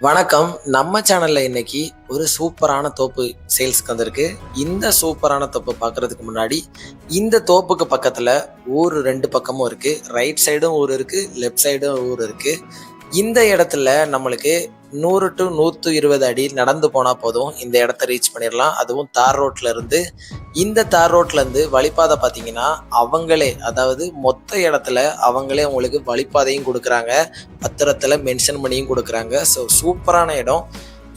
வணக்கம். நம்ம சேனல்ல இன்னைக்கு ஒரு சூப்பரான தோப்பு சேல்ஸ்க்கு வந்திருக்கு. இந்த சூப்பரான தோப்பு பார்க்கறதுக்கு முன்னாடி இந்த தோப்புக்கு பக்கத்துல ஊர் ரெண்டு பக்கமும் இருக்கு. ரைட் சைடும் ஊர் இருக்கு லெஃப்ட் சைடும் ஊர் இருக்கு. இந்த இடத்துல நம்மளுக்கு நூறு டு நூற்று இருபது அடி நடந்து போனா போதும். இந்த இடத்த ரீச் பண்ணிடலாம். அதுவும் தார் ரோட்ல இருந்து இந்த தார் ரோட்லேருந்து வழிபாதை பார்த்தீங்கன்னா அவங்களே அதாவது மொத்த இடத்துல அவங்களே உங்களுக்கு வழிபாதையும் கொடுக்குறாங்க. பத்திரத்தில் மென்ஷன் பண்ணியும் கொடுக்குறாங்க. ஸோ சூப்பரான இடம்.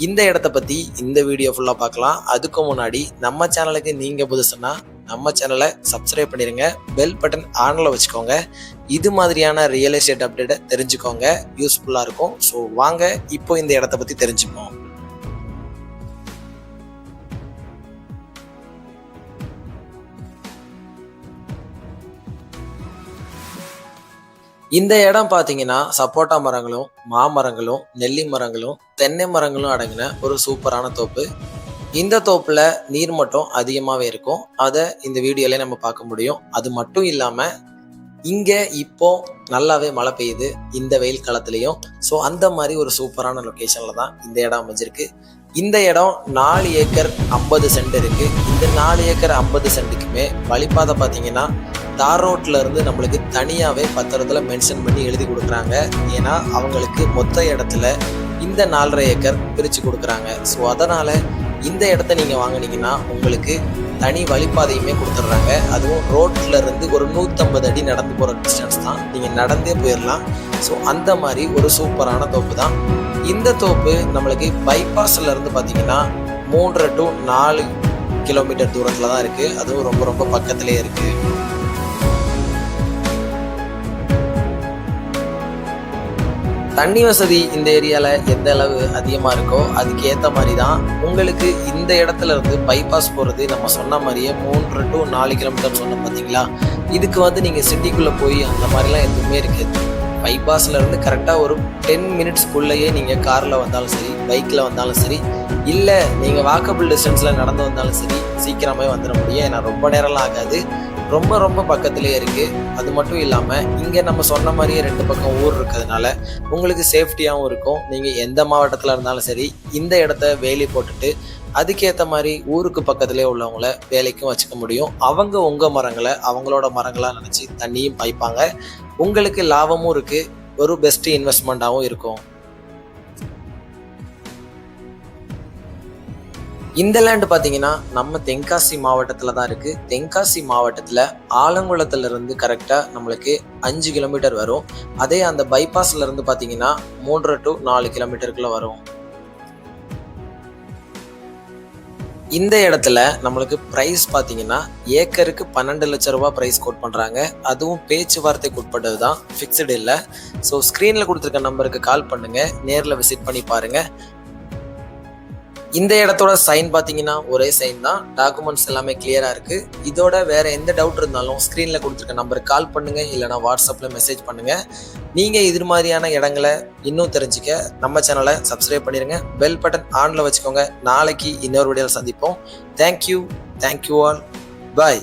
இந்த இடத்த பற்றி இந்த வீடியோ ஃபுல்லாக பார்க்கலாம் அதுக்கு முன்னாடி நம்ம சேனலுக்கு நீங்கள் புதுசுன்னா நம்ம சேனலை சப்ஸ்கிரைப் பண்ணிடுங்க பெல் பட்டன் ஆனில் வச்சுக்கோங்க. இது மாதிரியான ரியல் எஸ்டேட் அப்டேட்டை தெரிஞ்சுக்கோங்க. யூஸ்ஃபுல்லாக இருக்கும். ஸோ வாங்க இப்போ இந்த இடத்த பற்றி தெரிஞ்சுப்போம். இந்த இடம் பார்த்தீங்கன்னா சப்போட்டா மரங்களும் மாமரங்களும் நெல்லி மரங்களும் தென்னை மரங்களும் அடங்கின ஒரு சூப்பரான தோப்பு. இந்த தோப்பில் நீர் மட்டம் அதிகமாகவே இருக்கும். அதை இந்த வீடியோல நம்ம பார்க்க முடியும். அது மட்டும் இல்லாமல் இங்கே இப்போ நல்லாவே மழை பெய்யுது. இந்த வெயில் காலத்துலேயும். ஸோ அந்த மாதிரி ஒரு சூப்பரான லொக்கேஷனில் தான் இந்த இடம் அமைஞ்சிருக்கு. இந்த இடம் நாலு ஏக்கர் ஐம்பது சென்ட் இருக்குது இந்த நாலு ஏக்கர் ஐம்பது சென்ட்டுக்குமே வழிபாதை பார்த்தீங்கன்னா தார் ரோட்ல இருந்து நம்மளுக்கு தனியாகவே பத்திரத்தில் மென்ஷன் பண்ணி எழுதி கொடுக்குறாங்க. ஏன்னா அவங்களுக்கு மொத்த இடத்துல இந்த நாலரை ஏக்கர் பிரித்து கொடுக்குறாங்க. ஸோ அதனால் இந்த இடத்த நீங்கள் வாங்குனீங்கன்னா உங்களுக்கு தனி வழிபாதையுமே கொடுத்துட்றாங்க. அதுவும் ரோட்ல இருந்து ஒரு நூற்றம்பது அடி நடந்து போகிற டிஸ்டன்ஸ் தான். நீங்கள் நடந்தே போயிடலாம் ஸோ அந்த மாதிரி ஒரு சூப்பரான தோப்பு தான். இந்த தோப்பு நம்மளுக்கு பைபாஸ்ல இருந்து பார்த்தீங்கன்னா மூன்றரை டு நாலு கிலோமீட்டர் தூரத்தில் தான் இருக்குது அதுவும் ரொம்ப ரொம்ப பக்கத்துலேயே இருக்குது தண்ணி வசதி இந்த ஏரியாவில் எந்த அளவு அதிகமாக இருக்கோ அதுக்கு ஏற்ற மாதிரி தான் உங்களுக்கு இந்த இடத்துல இருந்து பைபாஸ் போகிறது நம்ம சொன்ன மாதிரியே மூன்று டு நாலு கிலோமீட்டர் சொன்னோம் பார்த்தீங்களா? இதுக்கு வந்து நீங்கள் சிட்டிக்குள்ளே போய் அந்த மாதிரிலாம் எதுவுமே இருக்காது. பைபாஸில் இருந்து கரெக்டாக ஒரு டென் மினிட்ஸ்க்குள்ளேயே நீங்கள் காரில் வந்தாலும் சரி பைக்கில் வந்தாலும் சரி இல்லை நீங்கள் வாக்கபிள் டிஸ்டன்ஸில் நடந்து வந்தாலும் சரி சீக்கிரமே வந்துட முடியும். ஏன்னா ரொம்ப நேரம்லாம் ஆகாது. ரொம்ப ரொம்ப பக்கத்துலேயே இருக்குது அது மட்டும் இல்லாமல் இங்கே நம்ம சொன்ன மாதிரியே ரெண்டு பக்கம் ஊர் இருக்கிறதுனால உங்களுக்கு சேஃப்டியாகவும் இருக்கும். நீங்கள் எந்த மாவட்டத்தில் இருந்தாலும் சரி இந்த இடத்த வேலி போட்டுட்டு அதுக்கேற்ற மாதிரி ஊருக்கு பக்கத்துலேயே உள்ளவங்கள வேலைக்கும் வச்சுக்க முடியும். அவங்க உங்கள் மரங்களை அவங்களோட மரங்களாக நினச்சி தண்ணியும் பாய்ப்பாங்க. உங்களுக்கு லாபமும் இருக்குது ஒரு பெஸ்ட் இன்வெஸ்ட்மெண்ட்டாகவும் இருக்கும். இந்த லேண்ட் பார்த்தீங்கன்னா நம்ம தென்காசி மாவட்டத்தில் தான் இருக்குது தென்காசி மாவட்டத்தில் ஆலங்குளத்துலேருந்து கரெக்டாக நம்மளுக்கு அஞ்சு கிலோமீட்டர் வரும். அதே அந்த பைபாஸ்லேருந்து பார்த்தீங்கன்னா மூன்றரை டு நாலு கிலோமீட்டருக்குள்ளே வரும். இந்த இடத்துல நம்மளுக்கு ப்ரைஸ் பார்த்தீங்கன்னா ஏக்கருக்கு பன்னெண்டு லட்ச ரூபா ப்ரைஸ் கோட் பண்ணுறாங்க அதுவும் பேச்சுவார்த்தைக்கு உட்பட்டது தான் ஃபிக்ஸ்டு இல்லை. ஸோ ஸ்க்ரீனில் கொடுத்துருக்க நம்பருக்கு கால் பண்ணுங்கள் நேரில் விசிட் பண்ணி பாருங்கள் இந்த இடத்தோட சைன் பார்த்தீங்கன்னா ஒரே சைன் தான். டாக்குமெண்ட்ஸ் எல்லாமே கிளியராக இருக்குது இதோட வேற எந்த டவுட் இருந்தாலும் ஸ்க்ரீனில் கொடுத்துருக்க நம்பருக்கு கால் பண்ணுங்கள் இல்லைனா வாட்ஸ்அப்பில் மெசேஜ் பண்ணுங்கள் நீங்கள் இது மாதிரியான இடங்களை இன்னும் தெரிஞ்சுக்க நம்ம சேனலை சப்ஸ்கிரைப் பண்ணிடுங்க பெல் பட்டன் ஆனில் வச்சுக்கோங்க. நாளைக்கு இன்னொரு வீடியோவில் சந்திப்போம். தேங்க்யூ தேங்க்யூ ஆல் பாய்